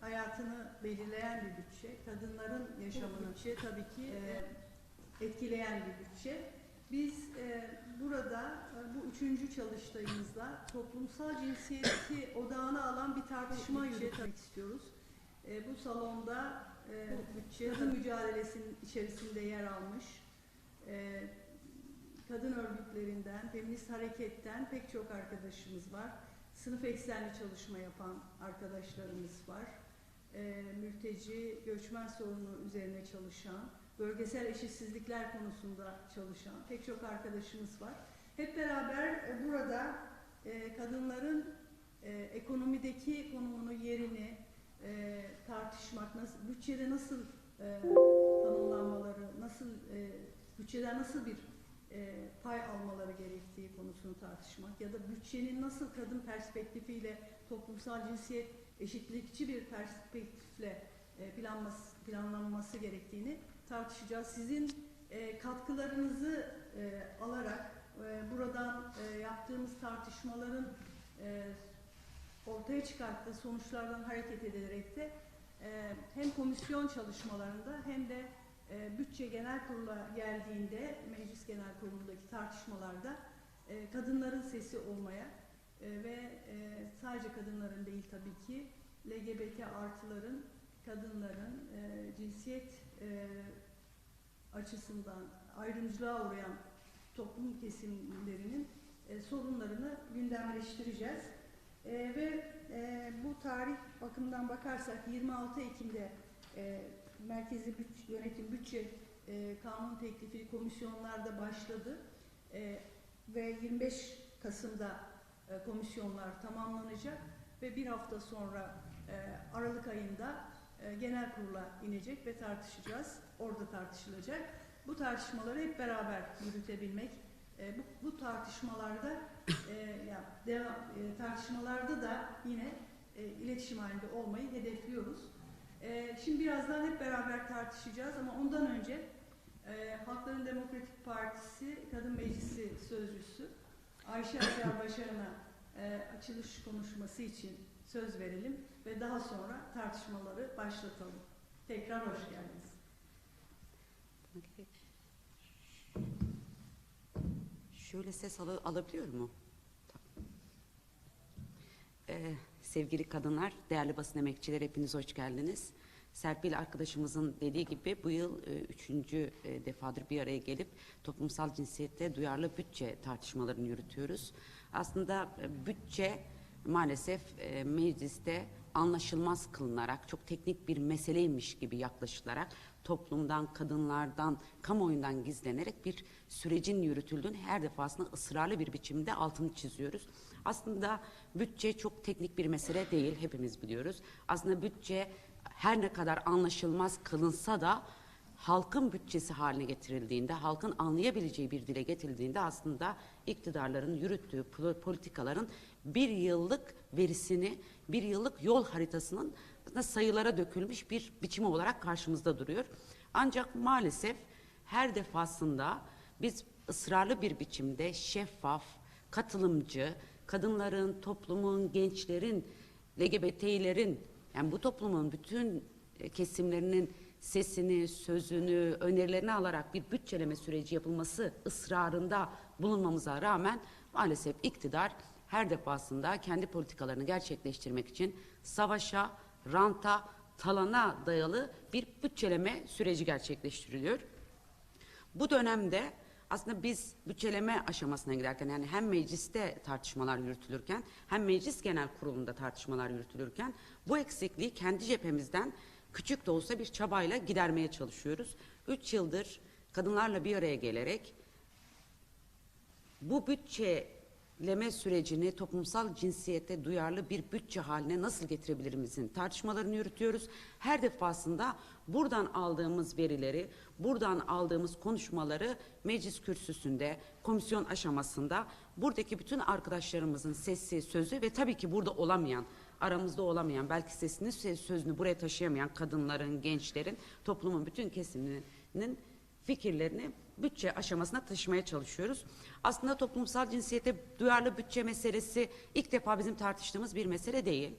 hayatını belirleyen bir bütçe, kadınların yaşamını bütçe tabii ki e, etkileyen bir bütçe. Biz e, burada e, bu üçüncü çalıştayımızda toplumsal cinsiyeti odağına alan bir tartışma yürütmek istiyoruz. E, bu salonda e, bütçe kadın mücadelesinin içerisinde yer almış, e, kadın örgütlerinden, feminist hareketten pek çok arkadaşımız var. Sınıf eksenli çalışma yapan arkadaşlarımız var. E, mülteci, göçmen sorunu üzerine çalışan, bölgesel eşitsizlikler konusunda çalışan pek çok arkadaşımız var. Hep beraber e, burada e, kadınların e, ekonomideki konumunu, yerini e, tartışmak, nasıl, bütçede nasıl e, tanımlanmaları, nasıl e, bütçeden nasıl bir e, pay almaları gerektiği konusunu tartışmak ya da bütçenin nasıl kadın perspektifiyle toplumsal cinsiyet eşitlikçi bir perspektifle e, planlanması gerektiğini tartışacağız. Sizin e, katkılarınızı e, alarak e, buradan yaptığımız tartışmaların ortaya çıkarttığı sonuçlardan hareket edilerek de hem komisyon çalışmalarında hem de bütçe genel kurula geldiğinde meclis genel kurulundaki tartışmalarda kadınların sesi olmaya e, ve e, sadece kadınların değil tabii ki LGBT artıların kadınların e, cinsiyet e, açısından ayrımcılığa uğrayan toplum kesimlerinin sorunlarını gündemleştireceğiz. E, ve bu tarih bakımından bakarsak 26 Ekim'de Merkezi Bütçe, Yönetim Bütçe Kanun Teklifi komisyonlarda başladı ve 25 Kasım'da e, komisyonlar tamamlanacak ve bir hafta sonra e, Aralık ayında e, genel kurula inecek ve tartışacağız. Orada tartışılacak. Bu tartışmaları hep beraber yürütebilmek, bu, bu tartışmalarda ya, devam, tartışmalarda da yine iletişim halinde olmayı hedefliyoruz. Şimdi birazdan hep beraber tartışacağız ama ondan önce Halkların Demokratik Partisi Kadın Meclisi Sözcüsü Ayşe Acar Başaran'a e, açılış konuşması için söz verelim ve daha sonra tartışmaları başlatalım. Tekrar hoş geldiniz. Şöyle ses al alabiliyor mu? Ee, sevgili kadınlar, değerli basın emekçileri hepiniz hoş geldiniz. Serpil arkadaşımızın dediği gibi bu yıl e, üçüncü e, defadır bir araya gelip toplumsal cinsiyette duyarlı bütçe tartışmalarını yürütüyoruz. Aslında e, bütçe maalesef e, mecliste anlaşılmaz kılınarak, çok teknik bir meseleymiş gibi yaklaşılarak toplumdan, kadınlardan, kamuoyundan gizlenerek bir sürecin yürütüldüğünü her defasında ısrarlı bir biçimde altını çiziyoruz. Aslında bütçe çok teknik bir mesele değil, hepimiz biliyoruz. Aslında bütçe her ne kadar anlaşılmaz kılınsa da halkın bütçesi haline getirildiğinde, halkın anlayabileceği bir dile getirildiğinde aslında iktidarların yürüttüğü pol- politikaların bir yıllık verisini, bir yıllık yol haritasının sayılara dökülmüş bir biçimi olarak karşımızda duruyor. Ancak maalesef her defasında biz ısrarlı bir biçimde şeffaf, katılımcı, kadınların, toplumun, gençlerin, LGBT'lerin yani bu toplumun bütün e, kesimlerinin sesini, sözünü, önerilerini alarak bir bütçeleme süreci yapılması ısrarında bulunmamıza rağmen maalesef iktidar her defasında kendi politikalarını gerçekleştirmek için savaşa, ranta, talana dayalı bir bütçeleme süreci gerçekleştiriliyor. Bu dönemde aslında biz bütçeleme aşamasına giderken yani hem mecliste tartışmalar yürütülürken hem meclis genel kurulunda tartışmalar yürütülürken bu eksikliği kendi cephemizden küçük de olsa bir çabayla gidermeye çalışıyoruz. Üç yıldır kadınlarla bir araya gelerek bu bütçeleme sürecini toplumsal cinsiyete duyarlı bir bütçe haline nasıl getirebilirimizin tartışmalarını yürütüyoruz. Her defasında buradan aldığımız verileri, buradan aldığımız konuşmaları meclis kürsüsünde, komisyon aşamasında buradaki bütün arkadaşlarımızın sesi, sözü ve tabii ki burada olamayan aramızda olamayan, belki sesini sözünü buraya taşıyamayan kadınların, gençlerin, toplumun bütün kesiminin fikirlerini bütçe aşamasına taşımaya çalışıyoruz. Aslında toplumsal cinsiyete duyarlı bütçe meselesi ilk defa bizim tartıştığımız bir mesele değil.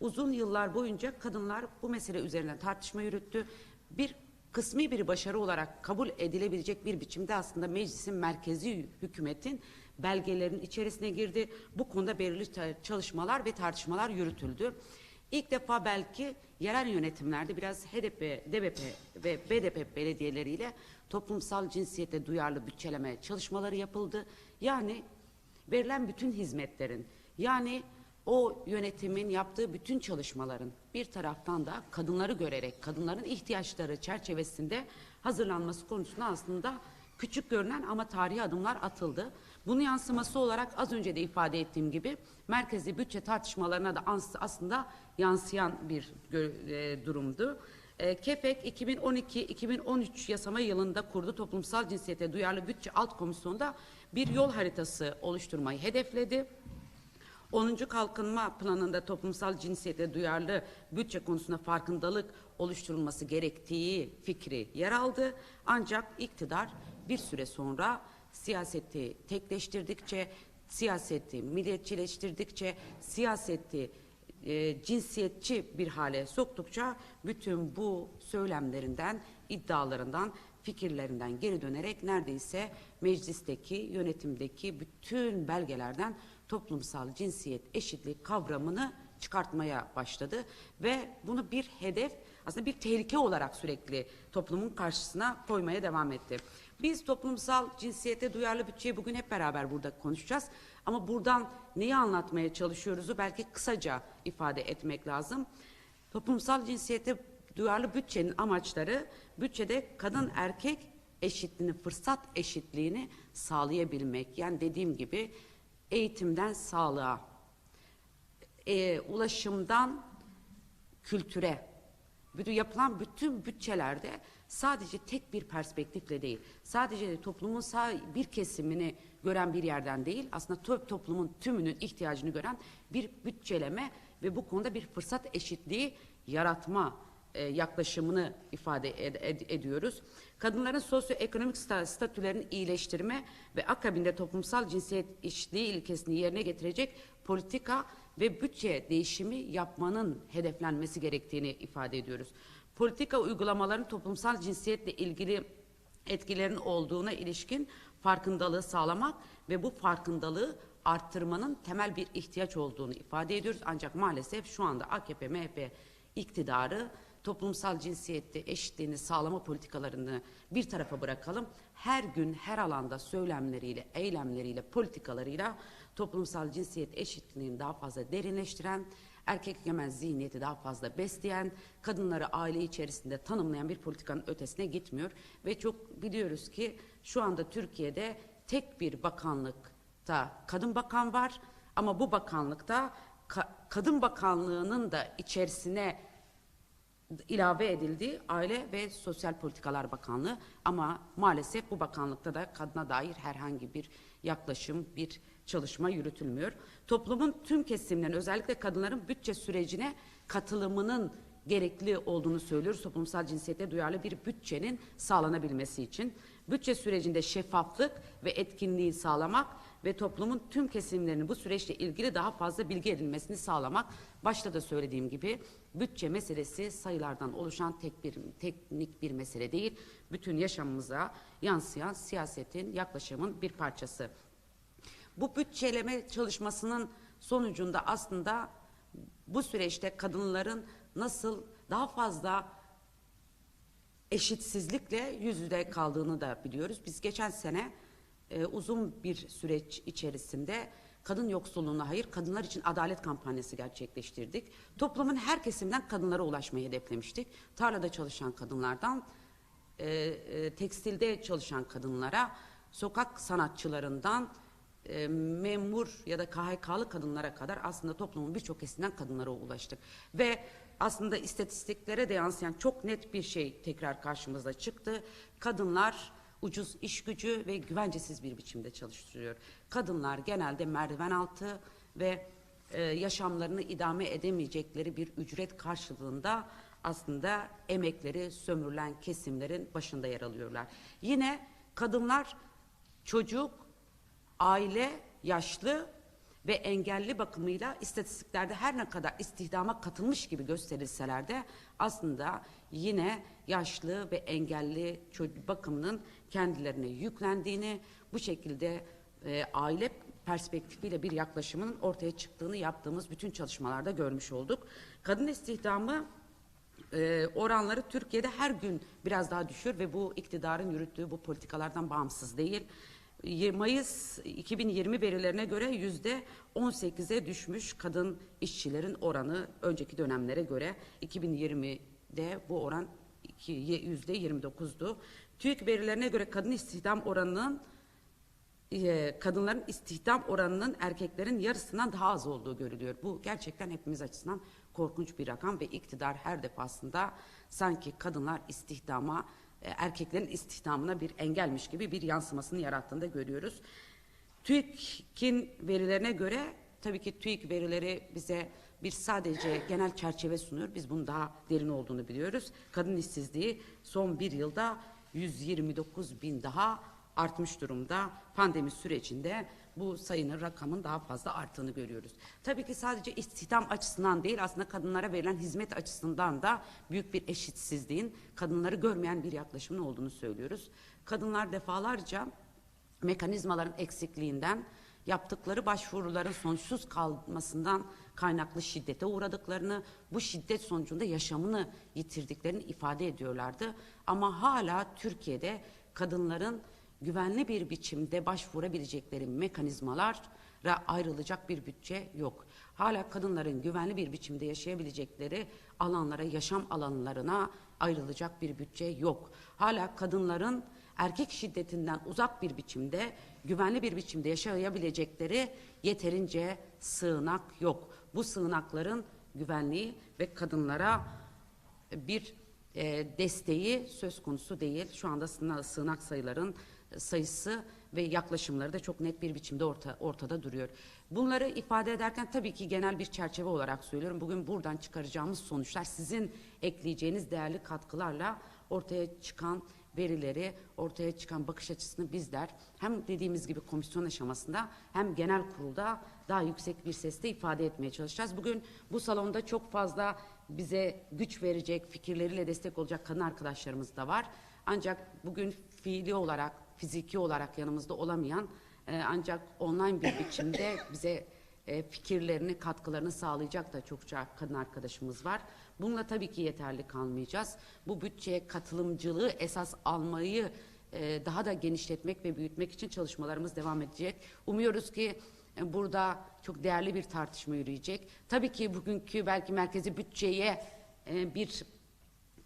uzun yıllar boyunca kadınlar bu mesele üzerine tartışma yürüttü. Bir kısmi bir başarı olarak kabul edilebilecek bir biçimde aslında meclisin merkezi hükümetin belgelerin içerisine girdi. Bu konuda belirli çalışmalar ve tartışmalar yürütüldü. İlk defa belki yerel yönetimlerde biraz HDP, DBP ve BDP belediyeleriyle toplumsal cinsiyete duyarlı bütçeleme çalışmaları yapıldı. Yani verilen bütün hizmetlerin yani o yönetimin yaptığı bütün çalışmaların bir taraftan da kadınları görerek kadınların ihtiyaçları çerçevesinde hazırlanması konusunda aslında küçük görünen ama tarihi adımlar atıldı. Bunun yansıması olarak az önce de ifade ettiğim gibi merkezi bütçe tartışmalarına da aslında yansıyan bir e, durumdu. E, KEPEK 2012-2013 yasama yılında kurdu toplumsal cinsiyete duyarlı bütçe alt komisyonda bir yol haritası oluşturmayı hedefledi. 10. Kalkınma Planı'nda toplumsal cinsiyete duyarlı bütçe konusunda farkındalık oluşturulması gerektiği fikri yer aldı. Ancak iktidar bir süre sonra siyaseti tekleştirdikçe, siyaseti milliyetçileştirdikçe, siyaseti e, cinsiyetçi bir hale soktukça bütün bu söylemlerinden, iddialarından, fikirlerinden geri dönerek neredeyse meclisteki, yönetimdeki bütün belgelerden toplumsal cinsiyet eşitlik kavramını çıkartmaya başladı ve bunu bir hedef aslında bir tehlike olarak sürekli toplumun karşısına koymaya devam etti. Biz toplumsal cinsiyete duyarlı bütçeyi bugün hep beraber burada konuşacağız. Ama buradan neyi anlatmaya çalışıyoruzu belki kısaca ifade etmek lazım. Toplumsal cinsiyete duyarlı bütçenin amaçları bütçede kadın erkek eşitliğini, fırsat eşitliğini sağlayabilmek. Yani dediğim gibi eğitimden sağlığa, e, ulaşımdan kültüre, yapılan bütün bütçelerde sadece tek bir perspektifle değil, sadece de toplumun bir kesimini gören bir yerden değil, aslında tüm toplumun tümünün ihtiyacını gören bir bütçeleme ve bu konuda bir fırsat eşitliği yaratma e, yaklaşımını ifade ed- ed- ediyoruz. Kadınların sosyoekonomik sta- statülerini iyileştirme ve akabinde toplumsal cinsiyet eşitliği ilkesini yerine getirecek politika ve bütçe değişimi yapmanın hedeflenmesi gerektiğini ifade ediyoruz. Politika uygulamaların toplumsal cinsiyetle ilgili etkilerin olduğuna ilişkin farkındalığı sağlamak ve bu farkındalığı arttırmanın temel bir ihtiyaç olduğunu ifade ediyoruz. Ancak maalesef şu anda AKP, MHP iktidarı toplumsal cinsiyette eşitliğini sağlama politikalarını bir tarafa bırakalım. Her gün her alanda söylemleriyle, eylemleriyle, politikalarıyla toplumsal cinsiyet eşitliğini daha fazla derinleştiren, erkek egemen zihniyeti daha fazla besleyen, kadınları aile içerisinde tanımlayan bir politikanın ötesine gitmiyor. Ve çok biliyoruz ki şu anda Türkiye'de tek bir bakanlıkta kadın bakan var ama bu bakanlıkta ka- kadın bakanlığının da içerisine ilave edildi Aile ve Sosyal Politikalar Bakanlığı ama maalesef bu bakanlıkta da kadına dair herhangi bir yaklaşım, bir çalışma yürütülmüyor. Toplumun tüm kesimlerinin özellikle kadınların bütçe sürecine katılımının gerekli olduğunu söylüyoruz. Toplumsal cinsiyete duyarlı bir bütçenin sağlanabilmesi için. Bütçe sürecinde şeffaflık ve etkinliği sağlamak ve toplumun tüm kesimlerinin bu süreçle ilgili daha fazla bilgi edinmesini sağlamak. Başta da söylediğim gibi bütçe meselesi sayılardan oluşan tek bir teknik bir mesele değil. Bütün yaşamımıza yansıyan siyasetin, yaklaşımın bir parçası. Bu bütçeleme çalışmasının sonucunda aslında bu süreçte kadınların nasıl daha fazla eşitsizlikle yüz yüze kaldığını da biliyoruz. Biz geçen sene e, uzun bir süreç içerisinde kadın yoksulluğuna hayır, kadınlar için adalet kampanyası gerçekleştirdik. Toplumun her kesimden kadınlara ulaşmayı hedeflemiştik. Tarlada çalışan kadınlardan e, e, tekstilde çalışan kadınlara, sokak sanatçılarından e, memur ya da KHK'lı kadınlara kadar aslında toplumun birçok kesiminden kadınlara ulaştık. Ve aslında istatistiklere de yansıyan çok net bir şey tekrar karşımıza çıktı. Kadınlar ucuz iş gücü ve güvencesiz bir biçimde çalıştırıyor. Kadınlar genelde merdiven altı ve e, yaşamlarını idame edemeyecekleri bir ücret karşılığında aslında emekleri sömürülen kesimlerin başında yer alıyorlar. Yine kadınlar çocuk, aile, yaşlı ve engelli bakımıyla istatistiklerde her ne kadar istihdama katılmış gibi gösterilseler de aslında yine yaşlı ve engelli çocuk bakımının kendilerine yüklendiğini bu şekilde e, aile perspektifiyle bir yaklaşımın ortaya çıktığını yaptığımız bütün çalışmalarda görmüş olduk. Kadın istihdamı e, oranları Türkiye'de her gün biraz daha düşüyor ve bu iktidarın yürüttüğü bu politikalardan bağımsız değil. Mayıs 2020 verilerine göre yüzde 18'e düşmüş kadın işçilerin oranı önceki dönemlere göre 2020'de bu oran yüzde 29'du. TÜİK verilerine göre kadın istihdam oranının kadınların istihdam oranının erkeklerin yarısından daha az olduğu görülüyor. Bu gerçekten hepimiz açısından korkunç bir rakam ve iktidar her defasında sanki kadınlar istihdama, erkeklerin istihdamına bir engelmiş gibi bir yansımasını yarattığını da görüyoruz. TÜİK'in verilerine göre tabii ki TÜİK verileri bize bir sadece genel çerçeve sunuyor. Biz bunun daha derin olduğunu biliyoruz. Kadın işsizliği son bir yılda 129 bin daha artmış durumda. Pandemi sürecinde bu sayının rakamın daha fazla arttığını görüyoruz. Tabii ki sadece istihdam açısından değil aslında kadınlara verilen hizmet açısından da büyük bir eşitsizliğin kadınları görmeyen bir yaklaşımın olduğunu söylüyoruz. Kadınlar defalarca mekanizmaların eksikliğinden yaptıkları başvuruların sonuçsuz kalmasından kaynaklı şiddete uğradıklarını, bu şiddet sonucunda yaşamını yitirdiklerini ifade ediyorlardı. Ama hala Türkiye'de kadınların güvenli bir biçimde başvurabilecekleri mekanizmalara ayrılacak bir bütçe yok. Hala kadınların güvenli bir biçimde yaşayabilecekleri alanlara, yaşam alanlarına ayrılacak bir bütçe yok. Hala kadınların erkek şiddetinden uzak bir biçimde, güvenli bir biçimde yaşayabilecekleri yeterince sığınak yok. Bu sığınakların güvenliği ve kadınlara bir e, desteği söz konusu değil. Şu anda sığına- sığınak sayıların sayısı ve yaklaşımları da çok net bir biçimde orta, ortada duruyor. Bunları ifade ederken tabii ki genel bir çerçeve olarak söylüyorum. Bugün buradan çıkaracağımız sonuçlar sizin ekleyeceğiniz değerli katkılarla ortaya çıkan verileri, ortaya çıkan bakış açısını bizler hem dediğimiz gibi komisyon aşamasında hem genel kurulda daha yüksek bir sesle ifade etmeye çalışacağız. Bugün bu salonda çok fazla bize güç verecek, fikirleriyle destek olacak kadın arkadaşlarımız da var. Ancak bugün fiili olarak, fiziki olarak yanımızda olamayan e, ancak online bir biçimde bize e, fikirlerini, katkılarını sağlayacak da çokça kadın arkadaşımız var. Bununla tabii ki yeterli kalmayacağız. Bu bütçeye katılımcılığı esas almayı e, daha da genişletmek ve büyütmek için çalışmalarımız devam edecek. Umuyoruz ki e, burada çok değerli bir tartışma yürüyecek. Tabii ki bugünkü belki merkezi bütçeye e, bir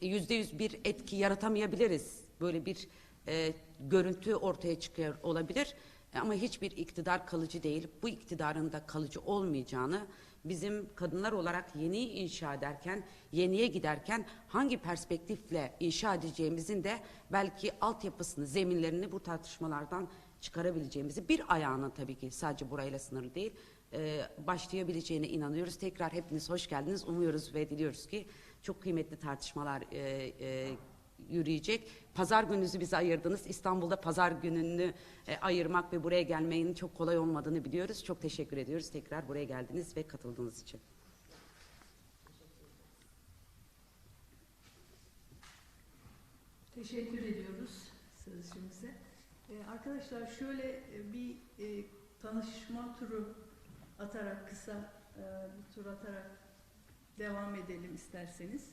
yüzde yüz bir etki yaratamayabiliriz. Böyle bir e, görüntü ortaya çıkıyor olabilir. E, Ama hiçbir iktidar kalıcı değil. Bu iktidarın da kalıcı olmayacağını bizim kadınlar olarak yeniyi inşa ederken, yeniye giderken hangi perspektifle inşa edeceğimizin de belki altyapısını, zeminlerini bu tartışmalardan çıkarabileceğimizi bir ayağının tabii ki sadece burayla sınırlı değil e, başlayabileceğine inanıyoruz. Tekrar hepiniz hoş geldiniz. Umuyoruz ve diliyoruz ki çok kıymetli tartışmalar e, e, yürüyecek. Pazar gününüzü bize ayırdınız. İstanbul'da pazar gününü e, ayırmak ve buraya gelmenin çok kolay olmadığını biliyoruz. Çok teşekkür ediyoruz. Tekrar buraya geldiniz ve katıldığınız için. Teşekkür ediyoruz sözcüğümüze. Ee, arkadaşlar şöyle e, bir e, tanışma turu atarak kısa e, bir tur atarak devam edelim isterseniz.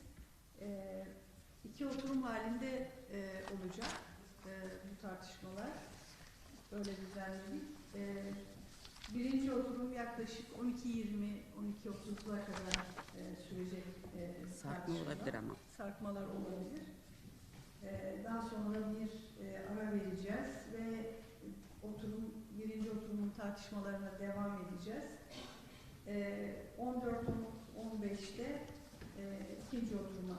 E, iki oturum halinde e, olacak e, bu tartışmalar. Öyle düzenledik. E, birinci oturum yaklaşık 12.20-12.30'a kadar e, sürecek e, Sarkma olabilir ama. Sarkmalar olabilir. Ee, Daha sonra bir e, ara vereceğiz ve oturum, birinci oturumun tartışmalarına devam edeceğiz. Ee, 14-15'te e, ikinci oturuma